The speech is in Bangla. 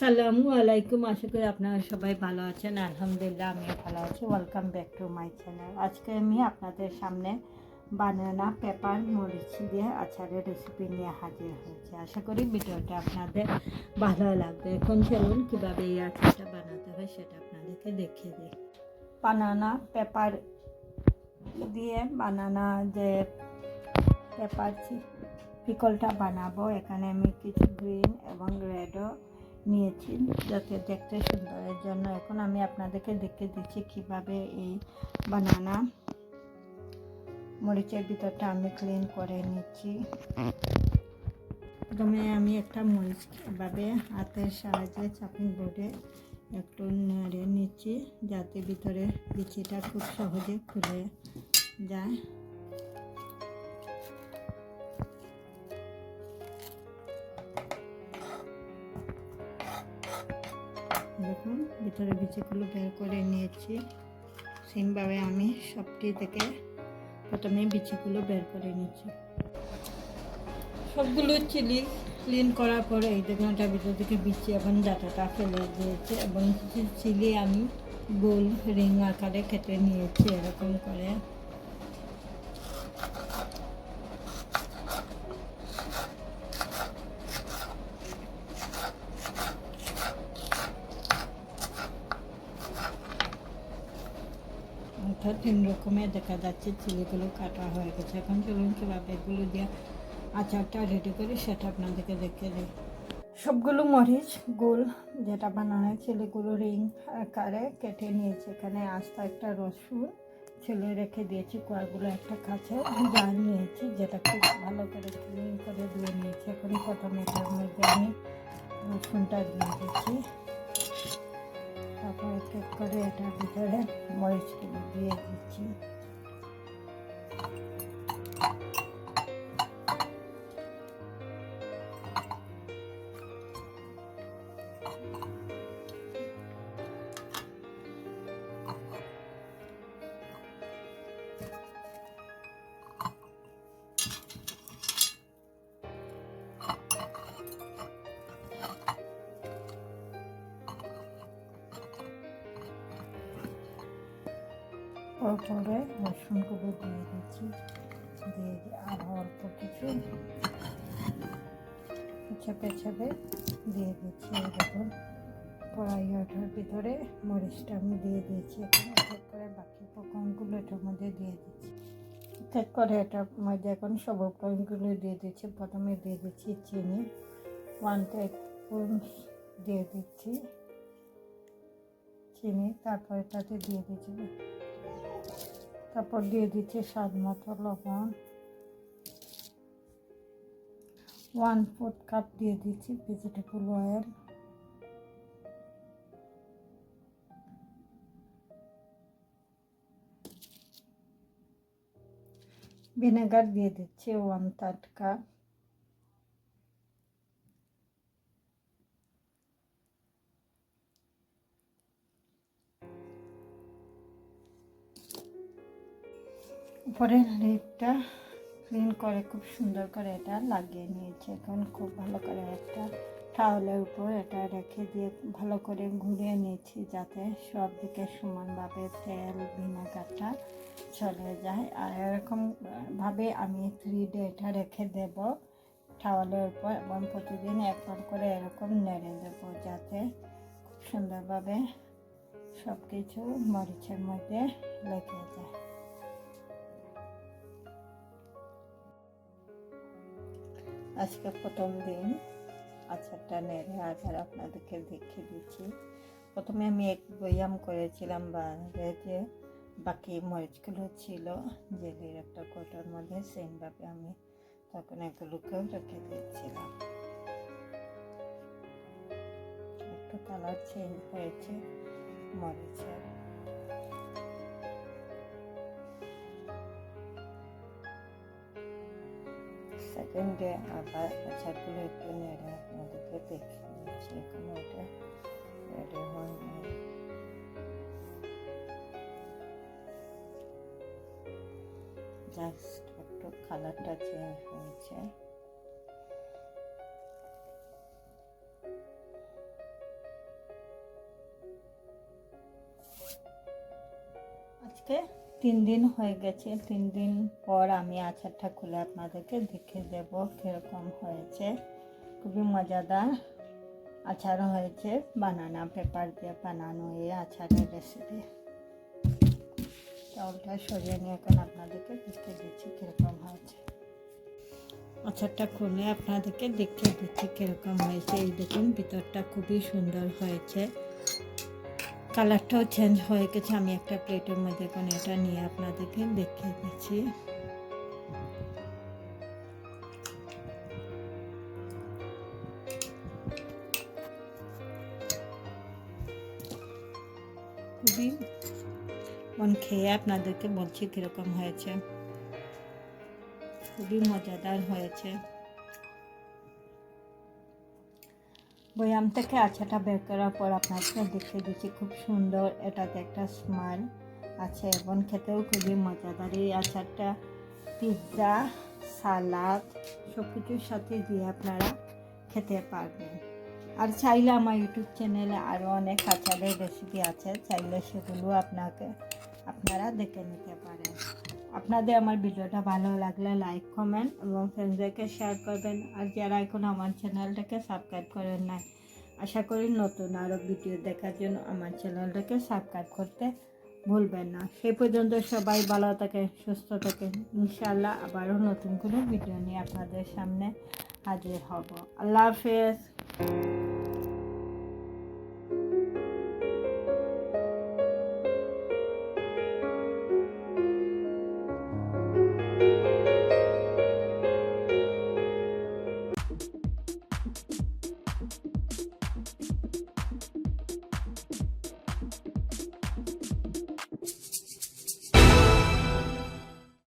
আসসালামু আলাইকুম। আশা করি আপনারা সবাই ভালো আছেন। আলহামদুলিল্লাহ, আমিও ভালো আছি। Welcome back to my channel আজকে আমি আপনাদের সামনে বানানা পেপার মরিচ দিয়ে আচারের রেসিপি নিয়ে হাজির হয়েছি। আশা করি ভিডিওটা আপনাদের ভালো লাগবে। এখন চলুন কীভাবে এই আচারটা বানাতে হয় সেটা আপনাদেরকে দেখিয়ে দিই। বানানা পেপার দিয়ে বানানা যে পেপার পিকলটা বানাবো। এখানে আমি কিছু গ্রিন এবং রেডও নিয়েছি যাতে দেখতে সুন্দরের জন্য। এখন আমি আপনাদেরকে দেখে দিচ্ছি কীভাবে এই বানানা মরিচের ভিতরটা আমি ক্লিন করে নিচ্ছি। প্রথমে আমি একটা মরিচ এভাবে হাতের সাহায্যে চাপিং বোর্ডে একটু নেড়ে নিচ্ছি যাতে ভিতরে বিচিটা খুব সহজে খুলে যায়। দেখুন, ভিতরে বিচিগুলো বের করে নিয়েছি। সেমভাবে আমি সবটি থেকে প্রথমে বিচিগুলো বের করে নিচ্ছি সবগুলো চিলি ক্লিন করার পরে এই দেখুন ওটার ভিতর থেকে বিচি এবং ডাটাটা ফেলে দিয়েছে এবং চিলি আমি গোল রিং আকারে কেটে নিয়েছি, এরকম করে। অর্থাৎ তিন রকমের দেখা যাচ্ছে চিলিগুলো কাটা হয়ে গেছে। এখন চলুন কীভাবে এগুলো দিয়ে আচারটা রেডি করি, সেটা আপনাদেরকে দেখে দিই। সবগুলো মরিচ গোল যেটা বানানো চিলিগুলো রিং আকারে কেটে নিয়েছি। এখানে আস্তা একটা রসুন ছেলে রেখে দিয়েছি, কোয়াগুলো একটা কাছে জাল নিয়েছি, যেটা খুব ভালো করে ক্লিন করে দিয়ে নিয়েছি। এখন প্রথমে মধ্যে আমি রসুনটা দিয়ে দিচ্ছি। করে এটার ভিতরে মরিচগুলো দিয়ে দিচ্ছি। তারপরে রসুনগুলো দিয়ে দিচ্ছি। দিয়ে আরও অল্প কিছু চেপে চেপে দিয়ে দিচ্ছি। দেখুন, কড়াই ওঠার ভিতরে মরিচটা আমি দিয়ে দিয়েছি। এখন এক করে বাকি উপকরণগুলো এটার মধ্যে দিয়ে দিচ্ছি। এক করে এটার মধ্যে এখন সব উপকরণগুলো দিয়ে দিচ্ছি। প্রথমে দিয়ে দিচ্ছি চিনি। ওয়ান টেবিল দিয়ে দিচ্ছি চিনি। তারপর এটাতে দিয়ে দিচ্ছি তারপর দিয়ে দিচ্ছি স্বাদ মতো লবণ। ওয়ান ফোর্থ কাপ দিয়ে দিচ্ছি ভেজিটেবল অয়েল ভিনেগার দিয়ে দিচ্ছি ওয়ান থার্ড কাপ উপরের লিডটা ক্লিন করে, খুব সুন্দর করে এটা লাগিয়ে নিয়েছে। এখন খুব ভালো করে একটা টাওয়ালের উপর এটা রেখে দিয়ে ভালো করে ঘুরিয়ে নিয়েছি যাতে সব দিকে সমানভাবে তেল, ভিনেগারটা চলে যায়। আর এরকমভাবে আমি থ্রি ডে এটা রেখে দেব টাওয়ালের উপর এবং প্রতিদিন একবার করে এরকম নেড়ে দেবো যাতে খুব সুন্দরভাবে সব কিছু মরিচের মধ্যে লেগে যায়। আজকে প্রথম দিন। আচারটা নেড়ে আচার আপনাদেরকে দেখিয়ে দিচ্ছি। প্রথমে আমি এক বয়াম করেছিলাম বাইরে যে বাকি মরিচগুলো ছিল, জেলির একটা কোটার মধ্যে সেমভাবে আমি তখন এগুলোকেও রেখে দিয়েছিলাম একটু কালার চেঞ্জ হয়েছে মরিচের। সেকেন্ডে আবার আচারগুলো একটু নেড়ে ওদেরকে দেখে নিচ্ছি এখন ওটা রেডি হয়ে জাস্ট একটু কালারটা চেঞ্জ হয়েছে আজকে তিন দিন হয়ে গেছে, তিন দিন পর আমি আচারটা খুলে আপনাদেরকে দেখে দেব কীরকম হয়েছে। খুবই মজাদার আচার হয়েছে, বানানা পেপার দিয়ে বানানো এই আচারের রেসিপি চাউলটা সরিয়ে নিয়ে এখন আপনাদেরকে দেখে দিচ্ছি কীরকম হয়েছে। আচারটা খুলে আপনাদেরকে দেখিয়ে দিচ্ছি কীরকম হয়েছে। এই দেখুন, ভিতরটা খুবই সুন্দর হয়েছে। কালারটাও চেঞ্জ হয়ে গেছে। আমি একটা প্লেটের মধ্যে এখন এটা নিয়ে আপনাদেরকে দেখিয়ে দিচ্ছি। খুবই মন খেয়ে আপনাদেরকে বলছি কীরকম হয়েছে। খুবই মজাদার হয়েছে। বয়াম থেকে আচাটা বের করার পর আপনাকে দেখতে দিচ্ছি খুব সুন্দর, এটাতে একটা স্মাইল আছে এবং খেতেও খুবই মজাদার। এই আচারটা পিৎজা সালাদ সব কিছুর সাথে দিয়ে আপনারা খেতে পারবেন। আর চাইলে আমার ইউটিউব চ্যানেলে আরও অনেক আচারের রেসিপি আছে, চাইলে সেগুলো আপনাকে, আপনারা দেখে নিতে পারেন। আপনাদের আমার ভিডিওটা ভালো লাগলে লাইক কমেন্ট এবং ফ্রেন্ডদেরকে শেয়ার করবেন। আর যারা এখন আমার চ্যানেলটাকে সাবস্ক্রাইব করেন নাই, আশা করি নতুন আরও ভিডিও দেখার জন্য আমার চ্যানেলটাকে সাবস্ক্রাইব করতে ভুলবেন না। সেই পর্যন্ত সবাই ভালো থাকেন, সুস্থ থাকেন। ইনশাআল্লাহ আবারও নতুন কোনো ভিডিও নিয়ে আপনাদের সামনে হাজির হব। আল্লাহ হাফেজ।